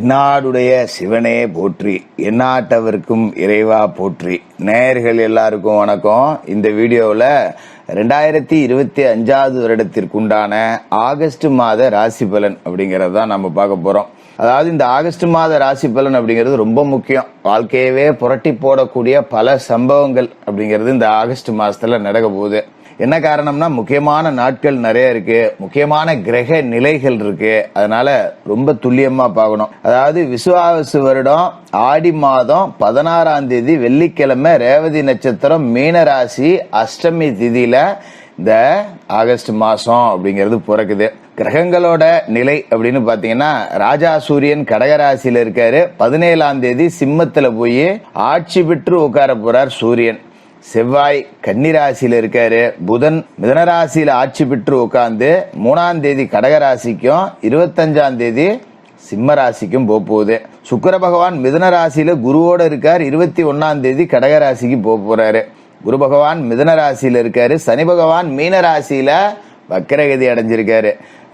தென்னாடுடைய சிவனே போற்றி எந்நாட்டவருக்கும் இறைவா போற்றி. நேயர்கள் எல்லாருக்கும் வணக்கம். இந்த வீடியோவில் ரெண்டாயிரத்தி இருபத்தி அஞ்சாவது வருடத்திற்குண்டான ஆகஸ்ட் மாத ராசி பலன் அப்படிங்கறது தான் நம்ம பார்க்க போகிறோம் அதாவது இந்த ஆகஸ்ட் மாத ராசி பலன் அப்படிங்கிறது ரொம்ப முக்கியம். வாழ்க்கையவே புரட்டி போடக்கூடிய பல சம்பவங்கள் அப்படிங்கிறது இந்த ஆகஸ்ட் மாதத்தில் நடக்க போகுது. என்ன காரணம்னா முக்கியமான நாட்கள் நிறைய இருக்கு. முக்கியமான கிரக நிலைகள் இருக்கு. அதனால ரொம்ப துல்லியமா பார்க்கணும். அதாவது விசுவாவசு வருடம் ஆடி மாதம் பதினாறாம் தேதி வெள்ளிக்கிழமை ரேவதி நட்சத்திரம் மீனராசி அஷ்டமி திதியில இந்த ஆகஸ்ட் மாசம் அப்படிங்கிறது பிறக்குது. கிரகங்களோட நிலை அப்படின்னு பாத்தீங்கன்னா ராஜா சூரியன் கடகராசியில இருக்காரு. பதினேழாம் தேதி சிம்மத்துல போய் ஆட்சி பெற்று உட்கார போறார் சூரியன். செவ்வாய் கன்னிராசியில் இருக்காரு. புதன் மிதனராசியில் ஆட்சி பெற்று உட்காந்து மூணாம் தேதி கடகராசிக்கும் இருபத்தஞ்சாம் தேதி சிம்ம ராசிக்கும் போக போகுது சுக்கர பகவான் மிதன ராசியில குருவோட இருக்கார். இருபத்தி ஒன்னாம் தேதி கடகராசிக்கு போக போறாரு குரு பகவான் மிதன ராசியில இருக்காரு. சனி பகவான் மீன ராசியில வக்கரகதி அடைஞ்சிருக்காரு.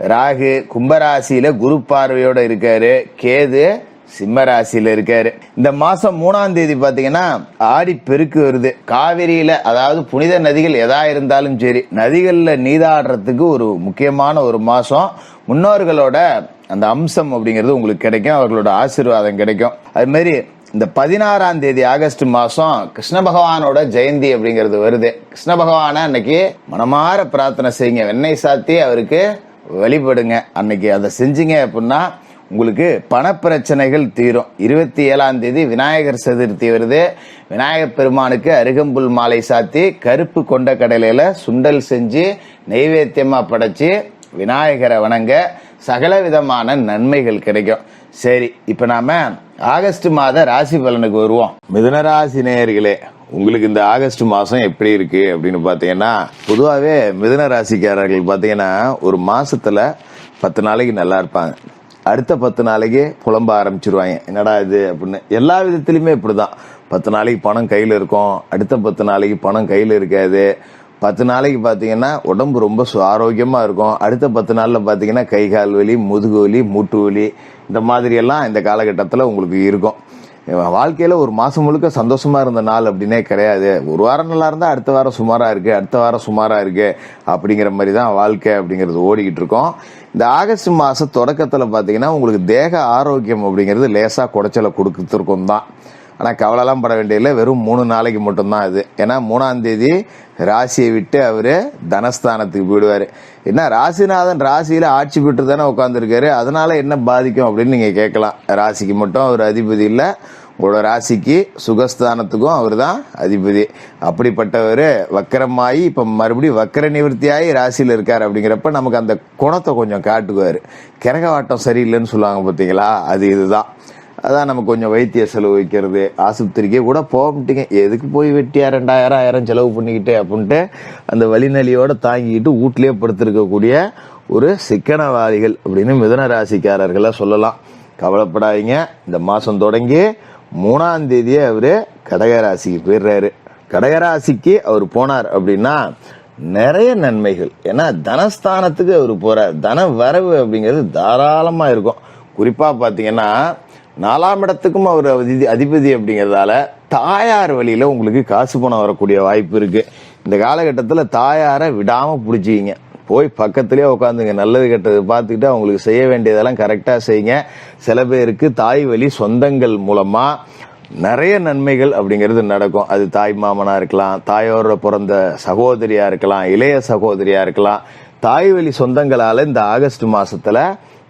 ராகு கும்பராசியில குரு பார்வையோட இருக்காரு. கேது சிம்ம ராசியில இருக்காரு. இந்த மாசம் மூணாம் தேதி பாத்தீங்கன்னா ஆடி பெருக்கு வருது. காவிரியில அதாவது புனித நதிகள் எதா இருந்தாலும் சரி நதிகள்ல நீதாடுறதுக்கு ஒரு முக்கியமான ஒரு மாசம். முன்னோர்களோட அந்த அம்சம் அப்படிங்கிறது உங்களுக்கு கிடைக்கும் அவர்களோட ஆசீர்வாதம் கிடைக்கும். அது மாதிரி இந்த பதினாறாம் தேதி ஆகஸ்ட் மாசம் கிருஷ்ண பகவானோட ஜெயந்தி அப்படிங்கிறது வருது. கிருஷ்ண பகவான அன்னைக்கு மனமாற பிரார்த்தனை செய்யுங்க. வெண்ணெய் சாத்தி அவருக்கு வழிபடுங்க. அன்னைக்கு அதை செஞ்சீங்க அப்படின்னா உங்களுக்கு பணப்பிரச்சனைகள் தீரும். இருபத்தி ஏழாம் தேதி விநாயகர் சதுர்த்தி வருது. விநாயகர் பெருமானுக்கு அருகம்புல் மாலை சாத்தி கருப்பு கொண்ட கடலையில் சுண்டல் செஞ்சு நெய்வேத்தியமாக படைச்சி விநாயகரை வணங்க சகல விதமான நன்மைகள் கிடைக்கும். சரி இப்போ நாம ஆகஸ்ட் மாத ராசி பலனுக்கு வருவோம். மிதுனராசி நேயர்களே உங்களுக்கு இந்த ஆகஸ்ட் மாதம் எப்படி இருக்கு அப்படின்னு பார்த்தீங்கன்னா பொதுவாகவே மிதுன ராசிக்காரர்கள் பார்த்தீங்கன்னா ஒரு மாசத்துல பத்து நாளைக்கு நல்லா இருப்பாங்க. அடுத்த பத்து நாளைக்கு புலம்ப ஆரம்பிச்சிருவாங்க. என்னடா இது அப்படின்னு. எல்லா விதத்திலுமே இப்படிதான். பத்து நாளைக்கு பணம் கையில் இருக்கும். அடுத்த பத்து நாளைக்கு பணம் கையில் இருக்காது. பத்து நாளைக்கு பார்த்தீங்கன்னா உடம்பு ரொம்ப சு- இருக்கும். அடுத்த பத்து நாளில் பார்த்தீங்கன்னா கை கால் வலி முதுகு வலி மூட்டு வலி இந்த மாதிரியெல்லாம் இந்த காலகட்டத்தில் உங்களுக்கு இருக்கும். வாழ்க்கையில் ஒரு மாதம் முழுக்க சந்தோஷமாக இருந்த நாள் அப்படின்னே கிடையாது. ஒரு வாரம் நல்லா இருந்தால் அடுத்த வாரம் சுமாராக இருக்குது அடுத்த வாரம் சுமாராக இருக்குது அப்படிங்கிற மாதிரி தான் வாழ்க்கை அப்படிங்கிறது ஓடிக்கிட்டு இருக்கோம். இந்த ஆகஸ்ட் மாத தொடக்கத்தில் பார்த்தீங்கன்னா உங்களுக்கு தேக ஆரோக்கியம் அப்படிங்கிறது லேசாக குடைச்சலை கொடுத்துருக்கோம் தான். ஆனால் கவலைலாம் பட வேண்டியதில்லை. வெறும் மூணு நாளைக்கு மட்டும்தான் இது. ஏன்னா மூணாம் தேதி ராசியை விட்டு அவர் தனஸ்தானத்துக்கு போயிடுவார். என்ன ராசிநாதன் ராசியில் ஆட்சி பெற்று தானே உட்காந்துருக்காரு அதனால் என்ன பாதிக்கும் அப்படின்னு நீங்கள் கேட்கலாம். ராசிக்கு மட்டும் அவர் அதிபதி இல்லை. உங்களோட ராசிக்கு சுகஸ்தானத்துக்கும் அவர் தான் அதிபதி. அப்படிப்பட்டவர் வக்கரமாகி இப்போ மறுபடியும் வக்கர நிவர்த்தியாகி ராசியில் இருக்கார் அப்படிங்கிறப்ப நமக்கு அந்த குணத்தை கொஞ்சம் காட்டுவார். கிரகவாட்டம் சரியில்லைன்னு சொல்லுவாங்க பார்த்தீங்களா அது இதுதான். அதான் நம்ம கொஞ்சம் வைத்திய செலவு வைக்கிறது ஆஸ்பத்திரிக்கே கூட போக மாட்டீங்க. எதுக்கு போய் வெட்டியா ரெண்டாயிரம் ஆயிரம் செலவு பண்ணிக்கிட்டு அப்படின்ட்டு அந்த வழிநலியோட தாங்கிக்கிட்டு வீட்லயே படுத்திருக்கக்கூடிய ஒரு சிக்கனவாதிகள் அப்படின்னு மிதன ராசிக்காரர்களை சொல்லலாம். கவலைப்படாதீங்க. இந்த மாதம் தொடங்கி மூணாம் தேதியே அவர் கடகராசிக்கு போயிடுறாரு. கடகராசிக்கு அவர் போனார் அப்படின்னா நிறைய நன்மைகள். ஏன்னா தனஸ்தானத்துக்கு அவர் போகிறார் தன வரவு அப்படிங்கிறது தாராளமாக இருக்கும். குறிப்பாக பார்த்தீங்கன்னா நாலாம் இடத்துக்கும் அவர் அதிபதி அப்படிங்கறதால தாயார் வழியில உங்களுக்கு காசு பணம் வரக்கூடிய வாய்ப்பு இருக்கு. இந்த காலகட்டத்துல தாயாரை விடாம பிடிச்சிக்கிங்க. போய் பக்கத்திலேயே உட்காந்துங்க. நல்லது கெட்டது பார்த்துக்கிட்டு அவங்களுக்கு செய்ய வேண்டியதெல்லாம் கரெக்டா செய்யுங்க. சில பேருக்கு தாய் வழி சொந்தங்கள் மூலமா நிறைய நன்மைகள் அப்படிங்கிறது நடக்கும். அது தாய் மாமனா இருக்கலாம் தாயோட பிறந்த சகோதரியா இருக்கலாம் இளைய சகோதரியா இருக்கலாம். தாய் வழி சொந்தங்களால இந்த ஆகஸ்ட் மாசத்துல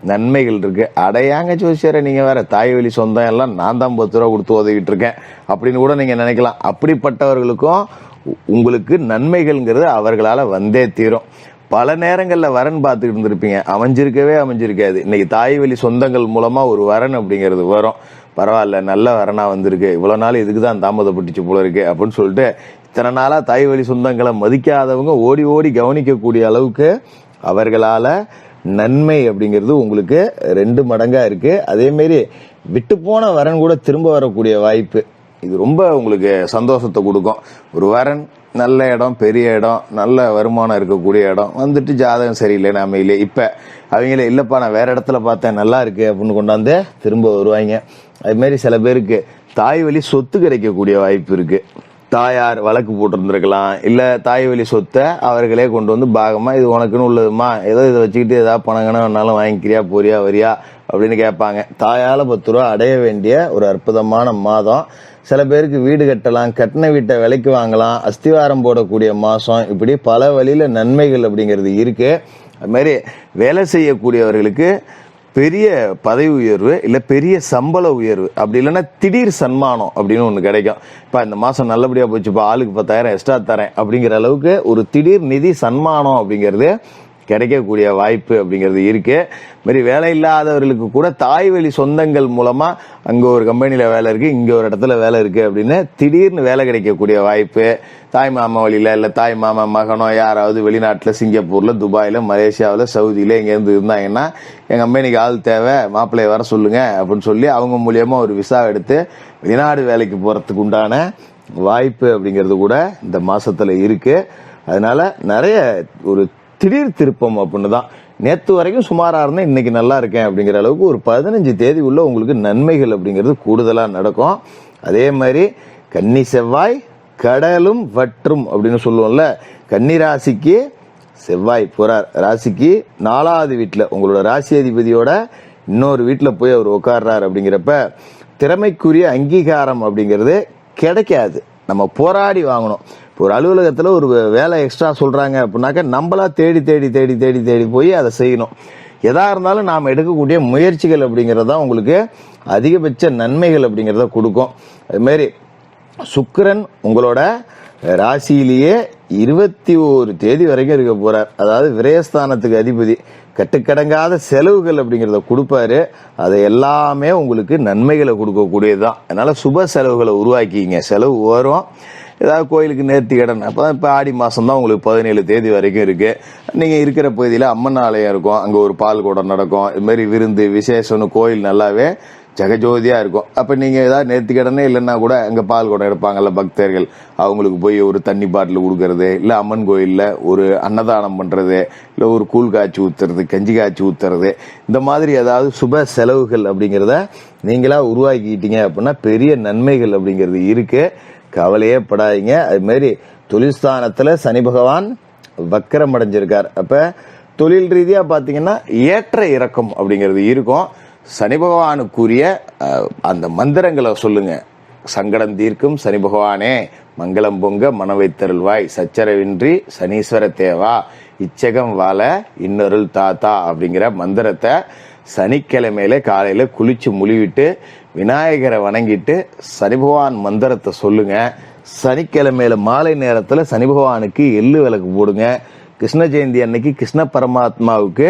நன்மைகள் இருக்கு. அடையாங்க ஜோசியரை நீங்க வேற தாய் வழி சொந்தம் எல்லாம் நான் தான் பத்து ரூபா கொடுத்து உதவிட்டு இருக்கேன். அப்படின்னு கூட நீங்க நினைக்கலாம். அப்படிப்பட்டவர்களுக்கும் உங்களுக்கு நன்மைகள்ங்கிறது அவர்களால வந்தே தீரும். பல நேரங்களில் வரன் பார்த்துக்கிட்டு இருந்திருப்பீங்க. அமைஞ்சிருக்கவே அமைஞ்சிருக்காது. இன்னைக்கு தாய் வழி சொந்தங்கள் மூலமா ஒரு வரன் அப்படிங்கிறது வரும். பரவாயில்ல நல்ல வரனா வந்திருக்கு. இவ்வளோ நாள் இதுக்கு தான் தாமதப்பட்டுச்சு போல இருக்கு அப்படின்னு சொல்லிட்டு இத்தனை நாளாக தாய் வழி சொந்தங்களை மதிக்காதவங்க ஓடி ஓடி கவனிக்கக்கூடிய அளவுக்கு அவர்களால் நன்மை அப்படிங்கிறது உங்களுக்கு ரெண்டு மடங்காக இருக்கு. அதே விட்டு போன வரன் கூட திரும்ப வரக்கூடிய வாய்ப்பு. இது ரொம்ப உங்களுக்கு சந்தோஷத்தை கொடுக்கும். ஒரு வரன் நல்ல இடம் பெரிய இடம் நல்ல வருமானம் இருக்கக்கூடிய இடம். வந்துட்டு ஜாதகம் சரியில்லை நாம இல்லை. இப்போ அவங்கள இல்லைப்பா நான் வேற இடத்துல பார்த்தேன் நல்லா இருக்கு அப்படின்னு கொண்டாந்து திரும்ப வருவாங்க. அதுமாரி சில பேருக்கு தாய் வழி சொத்து கிடைக்கக்கூடிய வாய்ப்பு இருக்குது தாயார் வழக்கு போட்டிருந்திருக்கலாம். இல்ல தாய் வழி சொத்தை அவர்களே கொண்டு வந்து பாகமா இது உனக்குன்னு உள்ளதுமா? ஏதோ இதை வச்சுக்கிட்டு ஏதாவது பணங்கன்னு வேணாலும் வாங்கிக்கிறியா போறியா வரியா? அப்படின்னு கேட்பாங்க. தாயால பத்து ரூபா அடைய வேண்டிய ஒரு அற்புதமான மாதம். சில பேருக்கு வீடு கட்டலாம் கட்டின வீட்டை விலைக்கு வாங்கலாம் அஸ்திவாரம் போடக்கூடிய மாதம். இப்படி பல வழியில் நன்மைகள் அப்படிங்கிறது இருக்குது அது மாதிரி வேலை செய்யக்கூடியவர்களுக்கு பெரிய பதவி உயர்வு இல்ல பெரிய சம்பள உயர்வு. அப்படி இல்லைன்னா திடீர் சன்மானம் அப்படின்னு ஒண்ணு கிடைக்கும். இப்ப இந்த மாசம் நல்லபடியா போச்சுப்பா ஆளுக்கு பத்தாயிரம் எக்ஸ்ட்ரா தரேன் அப்படிங்கிற அளவுக்கு ஒரு திடீர் நிதி சன்மானம் அப்படிங்கிறது கிடைக்கக்கூடிய வாய்ப்பு அப்படிங்கிறது இருக்கு. மாதிரி வேலை இல்லாதவர்களுக்கு கூட தாய் வழி சொந்தங்கள் மூலமா அங்க ஒரு கம்பெனில வேலை இருக்கு இங்க ஒரு இடத்துல வேலை இருக்கு அப்படின்னு திடீர்னு வேலை கிடைக்கக்கூடிய வாய்ப்பு. தாய் மாமா வழியில இல்ல தாய் மாமா மகனோ யாராவது வெளிநாட்டுல சிங்கப்பூர்ல துபாயில மலேசியாவில் சவுதியில இங்க இருந்து இருந்தாங்கன்னா என் கம்பெனிக்கு ஆள் தேவை மாப்பிள்ளைய வர சொல்லுங்க அப்படின்னு சொல்லி அவங்க மூலியமா ஒரு விசா எடுத்து வெளிநாடு வேலைக்கு போறதுக்கு உண்டான வாய்ப்பு அப்படிங்கிறது கூட இந்த மாசத்துல இருக்கு. அதனால நிறைய ஒரு திடீர் திருப்பம் அப்படின்னு தான் நேற்று வரைக்கும் சுமாராக இருந்தேன் இன்னைக்கு நல்லா இருக்கேன் அப்படிங்கிற அளவுக்கு ஒரு பதினஞ்சு தேதி உள்ள உங்களுக்கு நன்மைகள் அப்படிங்கிறது கூடுதலாக நடக்கும். அதே மாதிரி கன்னி செவ்வாய் கடலும் வற்றும் அப்படின்னு சொல்லுவோம்ல கன்னி ராசிக்கு செவ்வாய் போறார். ராசிக்கு நாலாவது வீட்டில் உங்களோட ராசி அதிபதியோட இன்னொரு வீட்டில் போய் அவர் உட்கார்றார் அப்படிங்கிறப்ப திறமைக்குரிய அங்கீகாரம் அப்படிங்கிறது கிடைக்காது. நம்ம போராடி வாங்கணும். ஒரு அலுவலகத்தில் ஒரு வேலை எக்ஸ்ட்ரா சொல்கிறாங்க அப்படின்னாக்கா நம்மளா தேடி தேடி தேடி தேடி தேடி போய் அதை செய்யணும். எதா இருந்தாலும் நாம் எடுக்கக்கூடிய முயற்சிகள் அப்படிங்கிறது தான் உங்களுக்கு அதிகபட்ச நன்மைகள் அப்படிங்கிறத கொடுக்கும். அதுமாரி சுக்கரன் உங்களோட ராசியிலேயே இருபத்தி ஒரு தேதி வரைக்கும் இருக்க போகிறார் அதாவது விரயஸ்தானத்துக்கு அதிபதி. கட்டுக்கடங்காத செலவுகள் அப்படிங்கிறத கொடுப்பாரு. அதை எல்லாமே உங்களுக்கு நன்மைகளை கொடுக்கக்கூடியது தான் அதனால் சுப செலவுகளை உருவாக்கிங்க. செலவு வரும் ஏதாவது கோயிலுக்கு நேர்த்தி கடன். அப்போ இப்போ ஆடி மாதம் தான் உங்களுக்கு பதினேழு தேதி வரைக்கும் இருக்குது நீங்கள் இருக்கிற பகுதியில் அம்மன் ஆலயம் இருக்கும். அங்கே ஒரு பால் கூடம் நடக்கும். இதுமாரி விருந்து விசேஷம்னு கோயில் நல்லாவே ஜெகஜோதியாக இருக்கும். அப்போ நீங்கள் ஏதாவது நேர்த்தி கடனே இல்லைன்னா கூட அங்கே பால் குடம் எடுப்பாங்கல்ல பக்தர்கள். அவங்களுக்கு போய் ஒரு தண்ணி பாட்டில் கொடுக்கறது இல்லை அம்மன் கோயிலில் ஒரு அன்னதானம் பண்ணுறது இல்லை ஒரு கூழ் காய்ச்சி ஊற்றுறது கஞ்சி காய்ச்சி ஊற்றுறது இந்த மாதிரி ஏதாவது சுப செலவுகள் அப்படிங்கிறத நீங்களாக உருவாக்கிக்கிட்டீங்க அப்படின்னா பெரிய நன்மைகள் அப்படிங்கிறது இருக்குது கவலையே படாதீங்க. அதுமாரி தொழில்ஸ்தானத்தில் சனி பகவான் வக்கரம் அடைஞ்சிருக்கார். அப்போ தொழில் ரீதியாக பார்த்தீங்கன்னா ஏற்ற இறக்கம் அப்படிங்கிறது இருக்கும். சனி பகவானுக்குரிய அந்த மந்திரங்களை சொல்லுங்க. சங்கடம் தீர்க்கும் சனி பகவானே மங்களம் பொங்க மனவைத்தருள்வாய். சச்சரவின்றி சனீஸ்வர தேவா இச்சகம் வாழ இன்னொருள் தாத்தா அப்படிங்கிற மந்திரத்தை சனிக்கிழமையில காலையில குளிச்சு முழுவிட்டு விநாயகரை வணங்கிட்டு சனி பகவான் மந்திரத்தை சொல்லுங்க. சனிக்கிழமையில மாலை நேரத்தில் சனி பகவானுக்கு எள்ளு விளக்கு போடுங்க. கிருஷ்ண ஜெயந்தி அன்னைக்கு கிருஷ்ண பரமாத்மாவுக்கு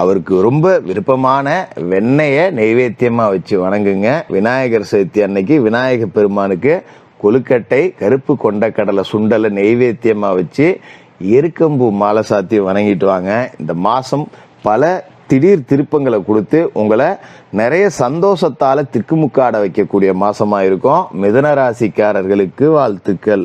அவருக்கு ரொம்ப விருப்பமான வெண்ணெயை நெய்வேத்தியமாக வச்சு வணங்குங்க. விநாயகர் சதுர்த்தி அன்னைக்கு விநாயக பெருமானுக்கு கொழுக்கட்டை கருப்பு கொண்டக்கடலை சுண்டலை நெய்வேத்தியமாக வச்சு எருக்கம்பூ மாலை சாத்தி வணங்கிட்டு வாங்க. இந்த மாதம் பல திடீர் திருப்பங்களை கொடுத்து உங்களை நிறைய சந்தோஷத்தால திக்குமுக்காட வைக்கக்கூடிய மாசமா இருக்கும் மிதன ராசிக்காரர்களுக்கு வாழ்த்துக்கள்.